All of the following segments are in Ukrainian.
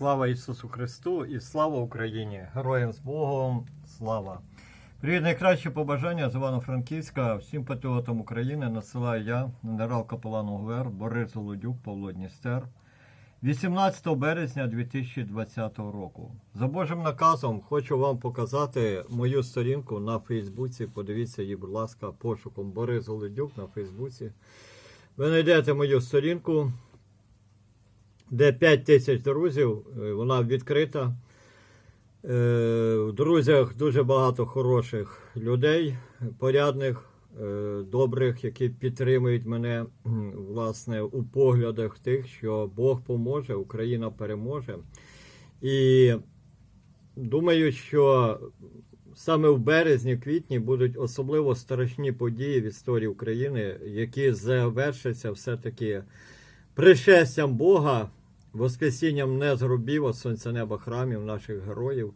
Слава Ісусу Христу і слава Україні! Героям з Богом! Слава! Привіт, найкраще побажання з Івано-Франківська всім патріотам України насилаю я, генерал капелан УГВР Борис Голодюк, Павло Дністер. 18 березня 2020 року. За Божим наказом хочу вам показати мою сторінку на Фейсбуці. Подивіться її, будь ласка, пошуком Борис Голодюк на Фейсбуці. Ви знайдете мою сторінку, де 5 тисяч друзів, е, вона відкрита. Е, В друзях дуже багато хороших людей, порядних, е, добрих, які підтримують мене власне у поглядах тих, що Бог поможе, Україна переможе. І думаю, що саме в березні, квітні будуть особливо страшні події в історії України, які завершаться все-таки пришестям Бога, воскресінням не зробів от сонця неба храмів наших героїв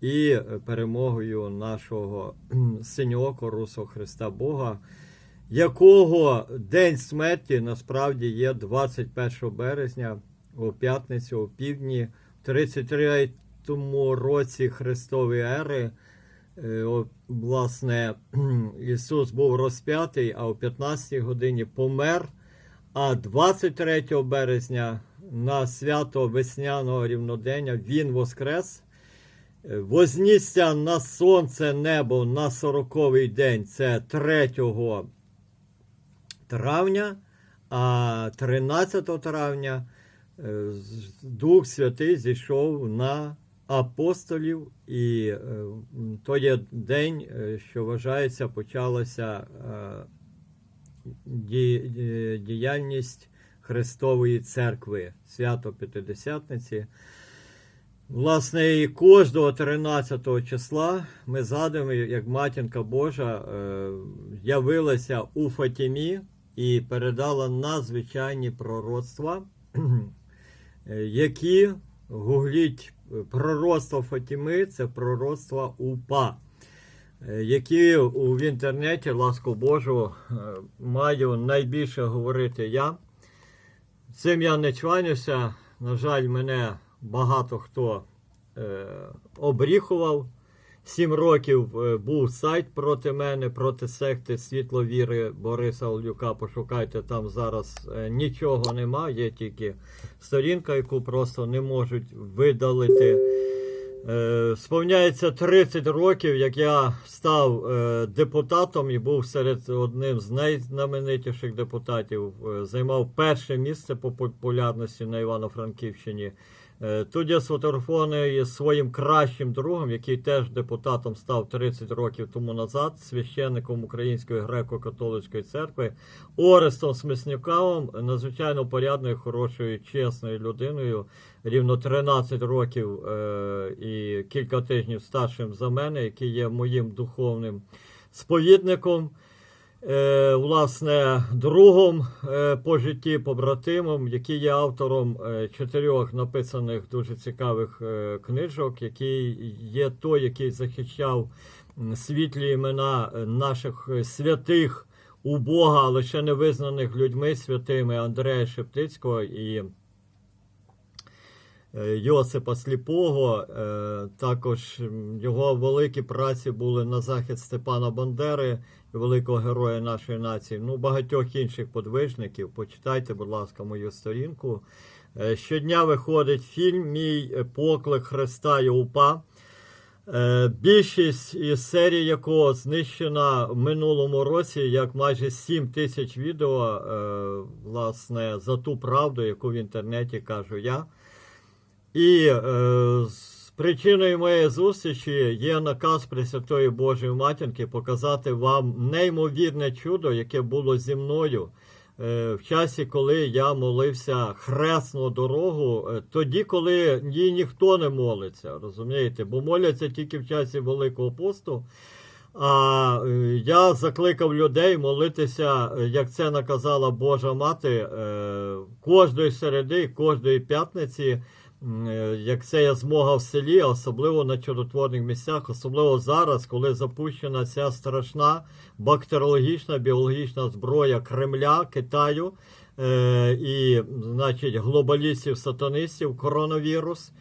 і е, перемогою нашого синього русого Христа Бога, якого день смерті насправді є 21 березня у п'ятницю, у півдні, в 33 році Христової ери. Е, Власне, Ісус був розп'ятий, а о 15 годині помер. А 23 березня на свято весняного рівнодення. Він воскрес. Вознісся на сонце небо на 40-й день, це 3 травня, а 13 травня е, Дух Святий зійшов на апостолів, і е, м, то є день, е, що вважається, почалася ді- ді- діяльність Христової церкви, свято П'ятидесятниці. Власне, і кожного 13 числа ми згадуємо, як матінка Божа е, явилася у Фатімі і передала надзвичайні пророцтва, які гугліть пророцтво Фатіми, це пророцтва УПА, е, які в інтернеті, ласку Божу, е, маю найбільше говорити я. Цим я не чванюся. На жаль, мене багато хто е, обріхував. Сім років е, був сайт проти мене, проти секти світло віри Бориса Олюка. Пошукайте, там зараз е, нічого нема, є тільки сторінка, яку просто не можуть видалити. Е, Сповняється 30 років, як я став е, депутатом і був серед одним з найзнаменитіших депутатів. Е, Займав перше місце по популярності на Івано-Франківщині. Е, я сфотографований із своїм кращим другом, який теж депутатом став 30 років тому назад, священником Української греко-католицької церкви, Орестом Сміснюкавом, надзвичайно порядною, хорошою, чесною людиною, рівно 13 років е, і кілька тижнів старшим за мене, який є моїм духовним сповідником. Е, власне, другом е, по житті, побратимом, який є автором е, чотирьох написаних дуже цікавих книжок, який є той, який захищав світлі імена наших святих у Бога, але ще не визнаних людьми святими Андрея Шептицького і Йосипа Сліпого. Е, Також його великі праці були на захід Степана Бандери, великого героя нашої нації. Ну, багатьох інших подвижників. Почитайте, будь ласка, мою сторінку. Е, Щодня виходить фільм Мій е, поклик Христа і УПА. Е, Більшість із серій якого знищена в минулому році, як майже 7 тисяч відео, е, власне, за ту правду, яку в інтернеті кажу я. І е, з причиною моєї зустрічі є наказ Пресвятої Божої Матінки показати вам неймовірне чудо, яке було зі мною е, в часі, коли я молився хресну дорогу, е, тоді, коли їй ніхто не молиться, розумієте, бо моляться тільки в часі Великого посту. А е, я закликав людей молитися, е, як це наказала Божа Мати, е, кожної середи, кожної п'ятниці, як це є змога в селі, особливо на чудотворних місцях, особливо зараз, коли запущена ця страшна бактеріологічна біологічна зброя Кремля, Китаю. е, і, значить, глобалістів-сатанистів коронавірус.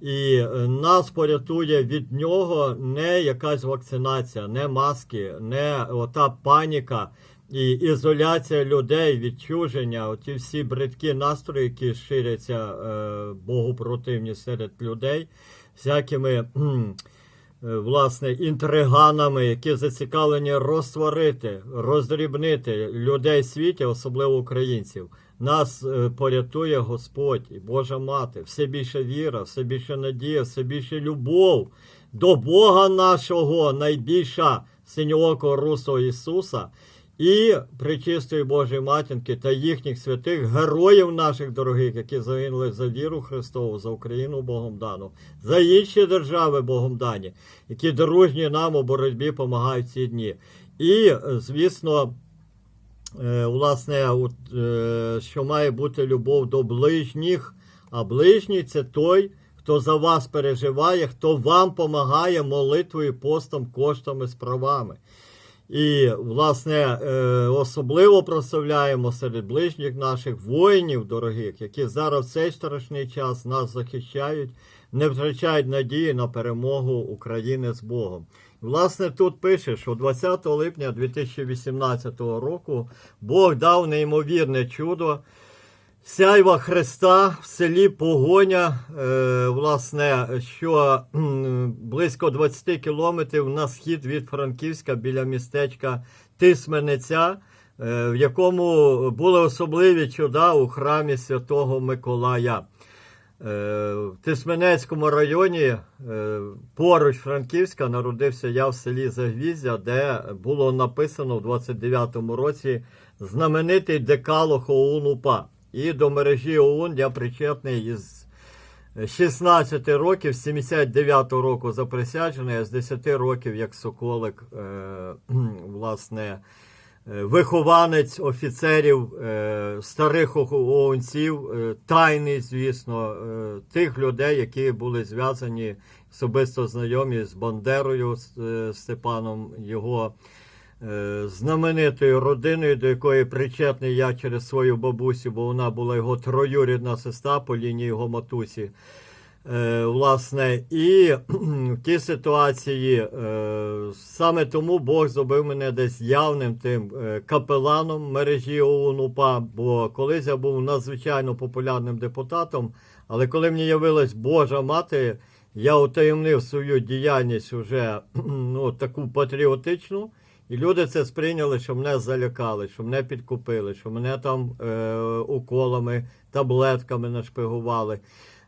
І е, нас порятує від нього не якась вакцинація, не маски, не ота паніка і ізоляція людей, відчуження, оті всі бридкі настрої, які ширяться е, богопротивні серед людей, всякими. е, Власне, інтриганами, які зацікавлені розтворити, роздрібнити людей світі, особливо українців. Нас е, порятує Господь і Божа Мати. Все більше віра, все більше надія, все більше любов до Бога нашого, найбільша синьоокого русого Ісуса і причистої Божої матінки та їхніх святих героїв наших дорогих, які загинули за віру Христову, за Україну Богом дану, за інші держави Богом дані, які дружні нам у боротьбі допомагають ці дні. І, звісно, е, власне, е, що має бути любов до ближніх, а ближній це той, хто за вас переживає, хто вам допомагає молитвою, постом, коштами, справами. І, власне, е, особливо прославляємо серед ближніх наших воїнів дорогих, які зараз в цей страшний час нас захищають, не втрачають надії на перемогу України з Богом. Власне, тут пише, що 20 липня 2018 року Бог дав неймовірне чудо. Сяйва Христа в селі Погоня, е, власне, що близько 20 кілометрів на схід від Франківська біля містечка Тисменеця, е, в якому були особливі чуда у храмі Святого Миколая. Е, В Тисменецькому районі поруч Франківська народився я в селі Загвіздя, де було написано в 29-му році знаменитий декалог ОУН УПА. І до мережі ОУН я причетний із 16 років, з 79 року заприсяджений, а з 10 років як соколик, е, власне, е, вихованець офіцерів, е, старих ОУНців, тайний, звісно, тих людей, які були зв'язані особисто знайомі з Бандерою Степаном, його знаменитою родиною, до якої причетний я через свою бабусю, бо вона була його троюрідна сестра по лінії його матусі. Е, власне, і в тій ситуації е, саме тому Бог зробив мене десь явним тим е, капеланом мережі ОУН-УПА, бо колись я був надзвичайно популярним депутатом, але коли мені явилась Божа мати, я утаємнив свою діяльність вже ну, таку патріотичну. І люди це сприйняли, що мене залякали, що мене підкупили, що мене там е, уколами, таблетками нашпигували.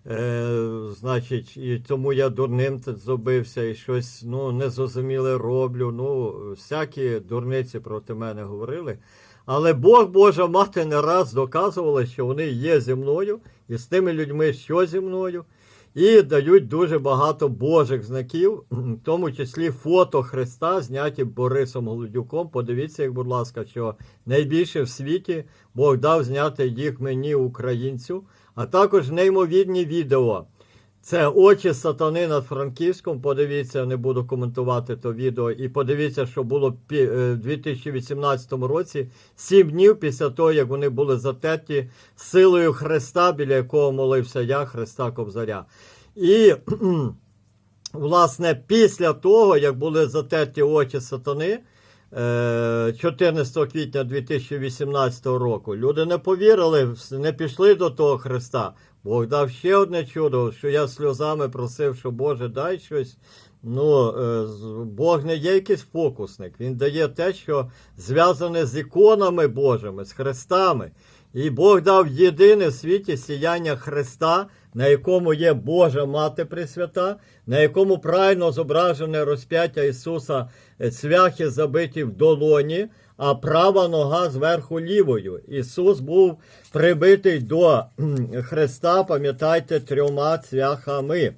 Е, значить, і тому я дурним зробився і щось ну, незрозуміле роблю. Ну, всякі дурниці проти мене говорили. Але Бог, Божа мати не раз доказувала, що вони є зі мною, і з тими людьми, що зі мною, і дають дуже багато Божих знаків, в тому числі фото Христа, зняті Борисом Голодюком. Подивіться як, будь ласка, що найбільше в світі Бог дав зняти їх мені, українцю, а також неймовірні відео. Це очі сатани над Франківськом. Подивіться, не буду коментувати то відео. І подивіться, що було е, в 2018 році, сім днів після того, як вони були затерті силою Христа, біля якого молився я, Христа Кобзаря. І власне після того, як були затерті очі сатани. Е, 14 квітня 2018 року люди не повірили, не пішли до того Христа. Бог дав ще одне чудо, що я сльозами просив, що Боже, дай щось. Ну, е, Бог не є якийсь фокусник. Він дає те, що зв'язане з іконами Божими, з Христами. І Бог дав єдине в світі сіяння Христа, на якому є Божа Мати Пресвята, на якому правильно зображене розп'яття Ісуса е, цвяхи забиті в долоні, а права нога зверху лівою. Ісус був прибитий до Христа, пам'ятайте, трьома цвяхами.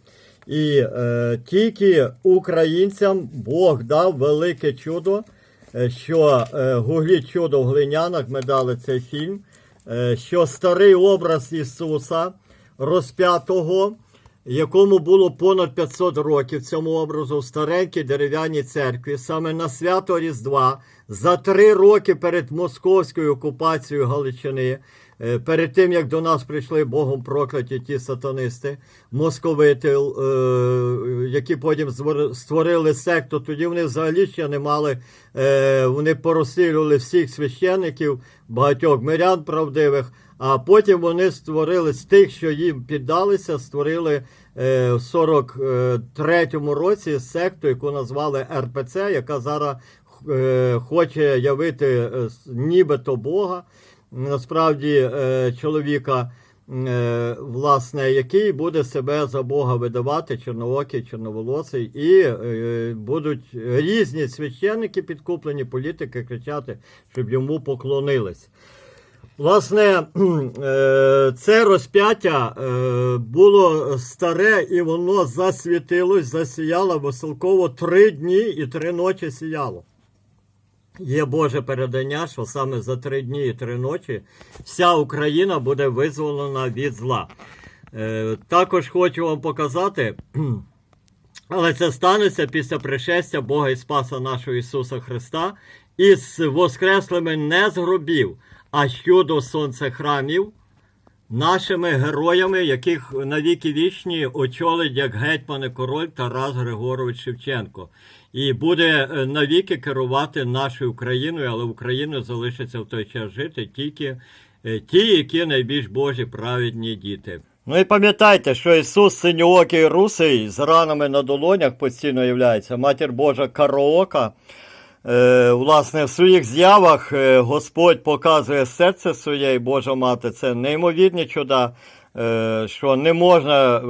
І е, тільки українцям Бог дав велике чудо, е, що е, гугліть чудо в глинянах, ми дали цей фільм, що старий образ Ісуса розп'ятого, якому було понад 500 років цьому образу в старенькій дерев'яній церкві, саме на свято Різдва, за три роки перед московською окупацією Галичини, Е, Перед тим, як до нас прийшли Богом прокляті ті сатанисти, московити, е, які потім створили секту, тоді вони взагалі ще не мали, е, вони порозстрілювали всіх священників, багатьох мирян правдивих, а потім вони створили з тих, що їм піддалися, створили е, в 43-му році секту, яку назвали РПЦ, яка зараз е, хоче явити е, нібито Бога, насправді е, чоловіка, е, власне, який буде себе за Бога видавати, чорноокий, чорноволосий, і е, будуть різні священники підкуплені, політики кричати, щоб йому поклонились. Власне, це розп'яття було старе і воно засвітилось, засіяло веселково три дні і три ночі сіяло. Є Боже передання, що саме за три дні і три ночі вся Україна буде визволена від зла. Е, Також хочу вам показати, але це станеться після пришестя Бога і Спаса нашого Ісуса Христа із воскреслими не з гробів, а щодо сонця храмів, нашими героями, яких навіки вічні очолить як гетьман і король Тарас Григорович Шевченко. І буде е, навіки керувати нашою Україною, але Україною залишиться в той час жити тільки е, ті, які найбільш Божі праведні діти. Ну і пам'ятайте, що Ісус синьоокий русий з ранами на долонях постійно являється, матір Божа кароока. Е, власне, в своїх з'явах е, Господь показує серце своє, і Божа мати. Це неймовірні чуда, е, що не можна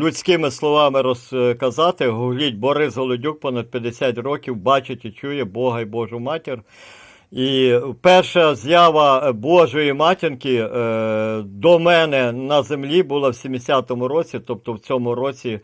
людськими словами розказати. Гугліть Борис Голодюк понад 50 років бачить і чує Бога і Божу матір. І перша з'ява Божої матінки до мене на землі була в 70-му році, тобто в цьому році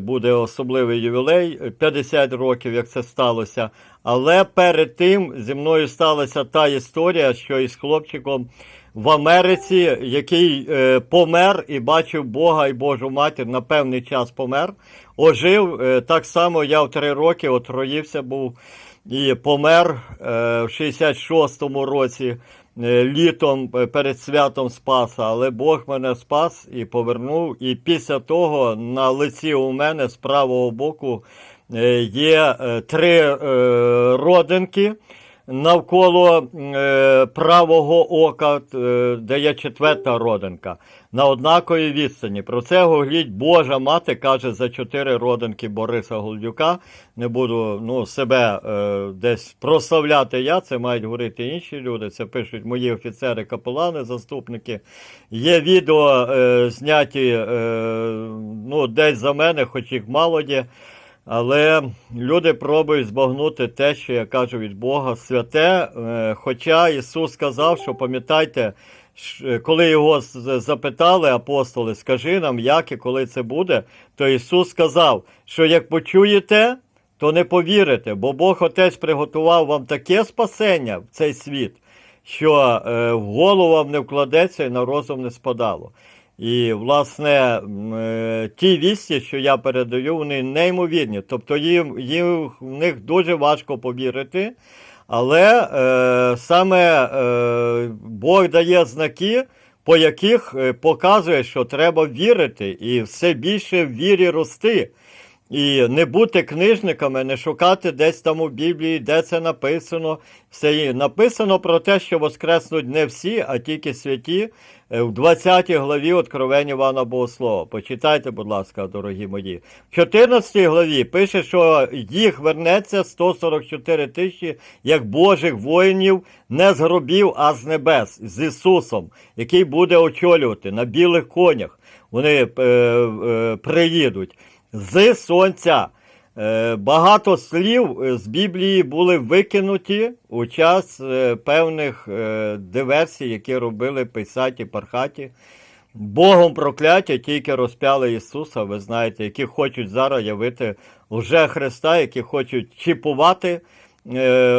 буде особливий ювілей, 50 років, як це сталося. Але перед тим зі мною сталася та історія, що із хлопчиком в Америці, який е, помер і бачив Бога і Божу матір, на певний час помер, ожив. Е, так само я в три роки отроївся був і помер е, в 66-му році е, літом е, перед святом Спаса, але Бог мене спас і повернув. І після того на лиці у мене з правого боку е, є е, три е, родинки. Навколо е, правого ока, е, де є четверта родинка, на однаковій відстані. Про це гугліть Божа мати каже за чотири родинки Бориса Голдюка. Не буду ну, себе е, десь прославляти я, це мають говорити інші люди. Це пишуть мої офіцери, капелани, заступники. Є відео е, зняті е, ну, десь за мене, хоч їх мало є. Але люди пробують збагнути те, що я кажу від Бога святе. Е, Хоча Ісус сказав, що пам'ятайте, коли його запитали апостоли, скажи нам, як і коли це буде, то Ісус сказав, що як почуєте, то не повірите, бо Бог Отець приготував вам таке спасення в цей світ, що е, в голову вам не вкладеться і на розум не спадало. І, власне, е, ті вісті, що я передаю, вони неймовірні. Тобто їм, їм в них дуже важко повірити. Але е, саме е, Бог дає знаки, по яких е, показує, що треба вірити, і все більше в вірі рости. І не бути книжниками, не шукати десь там у Біблії, де це написано. Все написано про те, що воскреснуть не всі, а тільки святі е, в 20 главі Откровення Івана Богослова. Почитайте, будь ласка, дорогі мої. В 14 главі пише, що їх вернеться 144 тисячі як Божих воїнів не з гробів, а з небес, з Ісусом, який буде очолювати на білих конях. Вони е, е, приїдуть з сонця. Е, Багато слів е, з Біблії були викинуті у час е, певних диверсій, які робили писаті пархаті. Богом прокляття тільки розп'яли Ісуса, ви знаєте, які хочуть зараз явити лже Христа, які хочуть чіпувати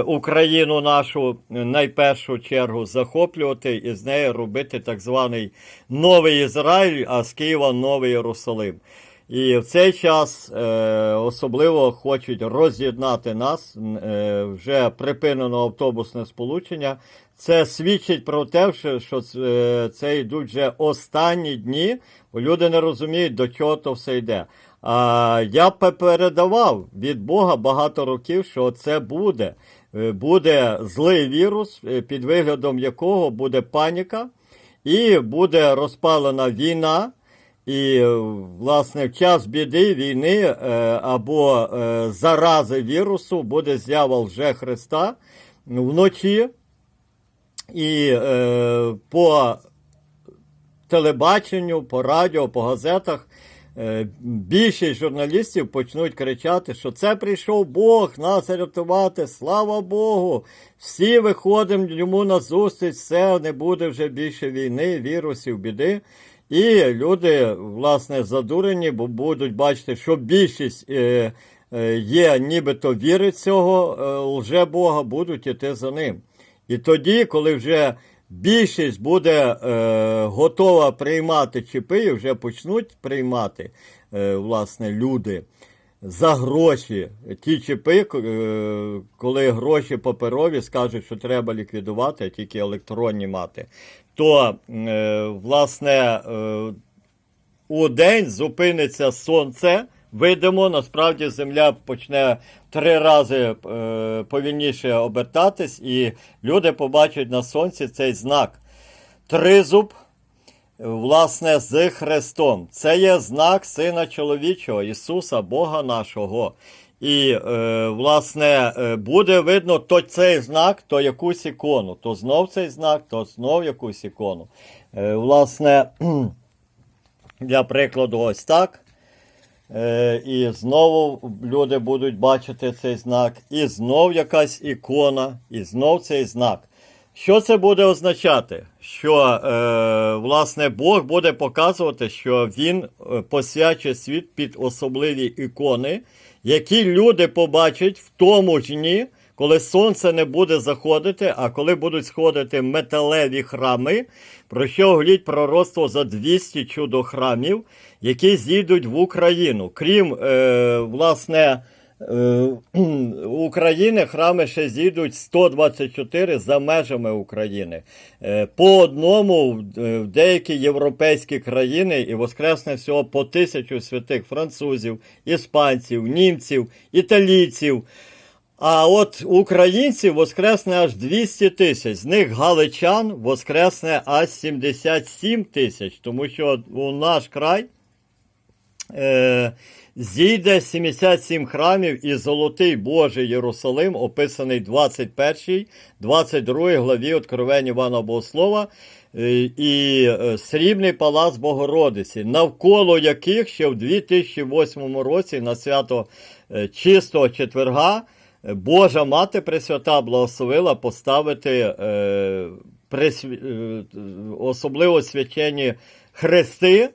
Україну нашу найпершу чергу, захоплювати і з нею робити так званий Новий Ізраїль, а з Києва Новий Єрусалим. І в цей час е, особливо хочуть роз'єднати нас. Е, вже припинено автобусне сполучення. це свідчить про те, що, що е, це йдуть вже останні дні, бо люди не розуміють, до чого то все йде. А я пе- передавав від Бога багато років, що це буде. Е, Буде злий вірус, е, під виглядом якого буде паніка, і буде розпалена війна. І, е, власне, в час біди, війни е, або е, зарази вірусу буде з'ява лже Христа вночі. І по телебаченню, по радіо, по газетах більшість журналістів почнуть кричати, що це прийшов Бог нас рятувати, слава Богу! Всі виходимо йому на зустріч, все, не буде вже більше війни, вірусів, біди. І люди, власне, задурені, бо будуть бачити, що більшість е, е, є, нібито вірить цього е, лже Бога, будуть іти за ним. І тоді, коли вже більшість буде готова приймати чіпи, і вже почнуть приймати власне, люди за гроші ті чіпи, е, коли гроші паперові скажуть, що треба ліквідувати, а тільки електронні мати, то е, власне. Е, у день зупиниться сонце. Видимо, насправді земля почне три рази повільніше обертатись, і люди побачать на сонці цей знак. Тризуб, власне, з Христом. Це є знак Сина чоловічого, Ісуса, Бога нашого. І, е, власне, е, буде видно то цей знак, то якусь ікону. То знов цей знак, то знов якусь ікону. Е, власне, для прикладу, ось так. Е, і знову люди будуть бачити цей знак, і знов якась ікона, і знов цей знак. Що це буде означати? Що е, власне Бог буде показувати, що Він е, посвячує світ під особливі ікони, які люди побачать в тому ж дні, коли сонце не буде заходити, а коли будуть сходити металеві храми, про що говорить пророцтво за 200 чудохрамів, які зійдуть в Україну. Крім е, власне. Е, України храми ще зійдуть 124 за межами України. Е, По одному в- е, в деякі європейські країни і воскресне всього по тисячу святих французів, іспанців, німців, італійців. А от українців воскресне аж 200 тисяч. З них галичан воскресне аж 77 тисяч, тому що у наш край зійде 77 храмів і золотий Божий Єрусалим, описаний 21, 22 главі Откровень Івана Богослова, е, і е, срібний палац Богородиці, навколо яких ще в 2008 році на свято е, чистого четверга Божа Мати Пресвята благословила поставити особливо свячені хрести.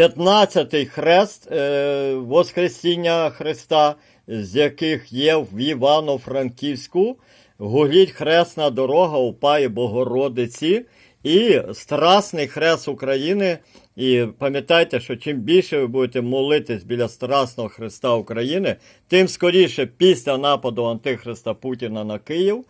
15-й хрест е, Воскресіння Христа, з яких є в Івано-Франківську, гуліть хресна дорога у Богородиці і Страсний хрест України. І пам'ятайте, що чим більше ви будете молитись біля Страсного Христа України, тим скоріше після нападу Антихриста Путіна на Київ.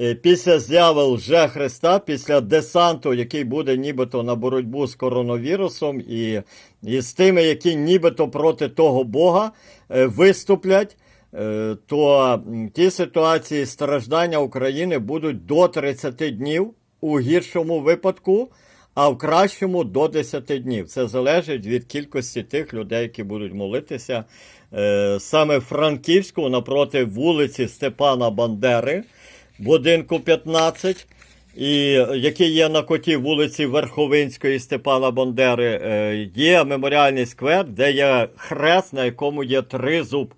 Е, Після з'яви лже Христа, після десанту, який буде нібито на боротьбу з коронавірусом, і, і з тими, які нібито проти того Бога е, виступлять, е, то ті ситуації страждання України будуть до 30 днів у гіршому випадку, а в кращому до 10 днів. Це залежить від кількості тих людей, які будуть молитися. Саме в Франківську напроти вулиці Степана Бандери будинку 15, і який є на коті вулиці Верховинської Степана Бандери, е, є меморіальний сквер, де є хрест, на якому є тризуб,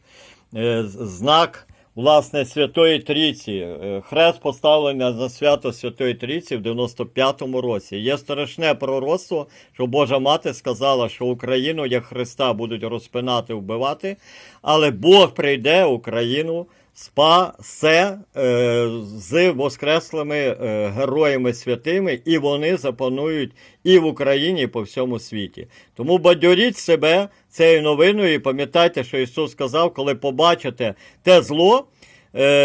е, знак власне Святої Трійці. Е, Хрест поставлений на свято Святої Трійці в 95-му році. Є страшне пророцтво, що Божа Мати сказала, що Україну як Христа будуть розпинати, вбивати, але Бог прийде Україну спасе е, з воскреслими е, героями святими, і вони запанують і в Україні, і по всьому світі. Тому бадьоріть себе цією новиною і пам'ятайте, що Ісус сказав, коли побачите те зло,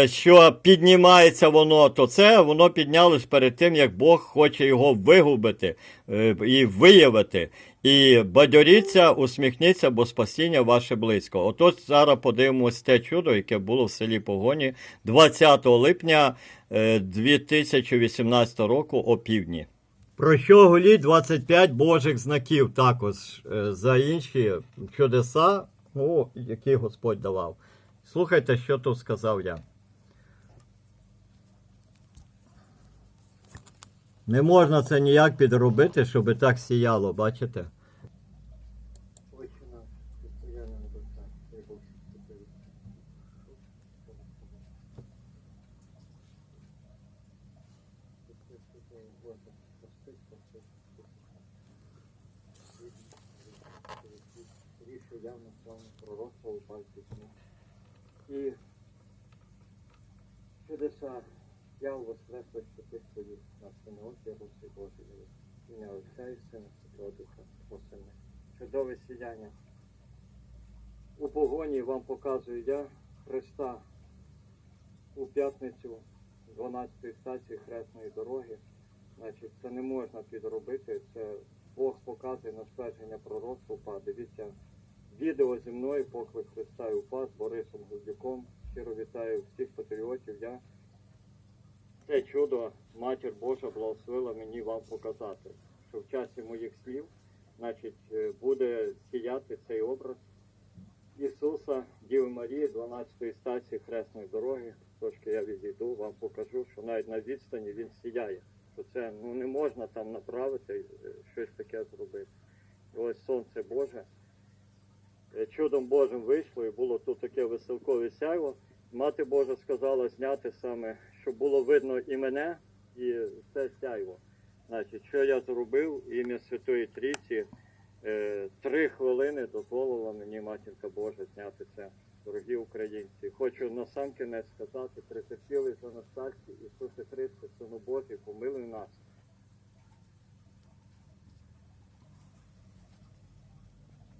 що піднімається воно, то це воно піднялось перед тим, як Бог хоче його вигубити е, і виявити. І бадьоріться, усміхніться, бо спасіння ваше близько. Отож зараз подивимось те чудо, яке було в селі Погоні 20 липня е, 2018 року о півдні. Про що голі 25 Божих знаків також е, за інші чудеса, о, які Господь давав. Слухайте, що тут сказав я. Не можна це ніяк підробити, щоб так сіяло, бачите? Отче наш, постоянно на небесах, дай Бог, щоб тебе Боже, прости, прости, Рішу явно славно пророцтво у пальці сну. І чудеса яв воскреслих святих твоїх на синооті Руси Божої. Ім'я Отця і Сина Святого Духа, Осени. Чудове сіяння. У погоні вам показую я Христа у п'ятницю 12-ї стації Хресної дороги. Значить, це не можна підробити. Це Бог показує на ствердження пророцтва Дивіться відео зі мною, поклик Христа і УПА з Борисом Гудзюком. Щиро вітаю всіх патріотів. Я це чудо Матір Божа благословила мені вам показати, що в часі моїх слів значить, е, буде сіяти цей образ Ісуса, Діви Марії, 12-ї стації Хресної дороги. Трошки я відійду, вам покажу, що навіть на відстані він сіяє. Що це ну, не можна там направити, е, щось таке зробити. І ось сонце Боже. Е, Чудом Божим вийшло і було тут таке веселкове сяйво. Мати Божа сказала зняти саме, щоб було видно і мене, і все сяйво. Значить, що я зробив ім'я Святої Трійці, е, три хвилини дозволила мені матінка Божа зняти це, дорогі українці. Хочу насамкінець сказати, прицепілий за Анастасії Ісусе Христе, Сину Божий, помилуй нас.